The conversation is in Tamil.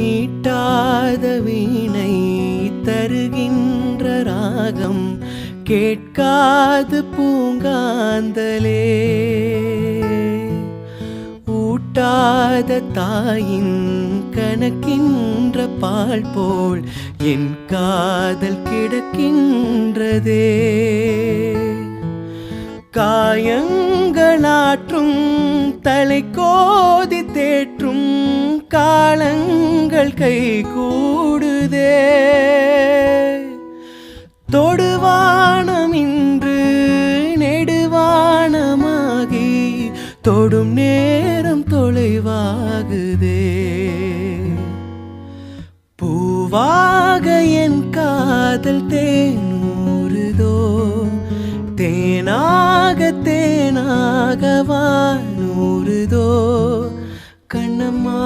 மீட்டாத வீணை தருகின்ற ராகம் கேட்காது பூங்காந்தலே. ஊட்டாத தாயின் கணக்கின்ற பால் போல் என் காதல் கிடக்கின்றதே. காயங்களாற்றும் தலை கோதி தேற்றும் காலங்கள் கை கூடுதே. தொடுவானம் இன்று நெடுவானமாகி தொடும் நேரம் தொலைவாகுதே. பூவாக என் காதல் தேனூறுதோ தேனாக தேனாக வானூறுதோ கண்ணம்மா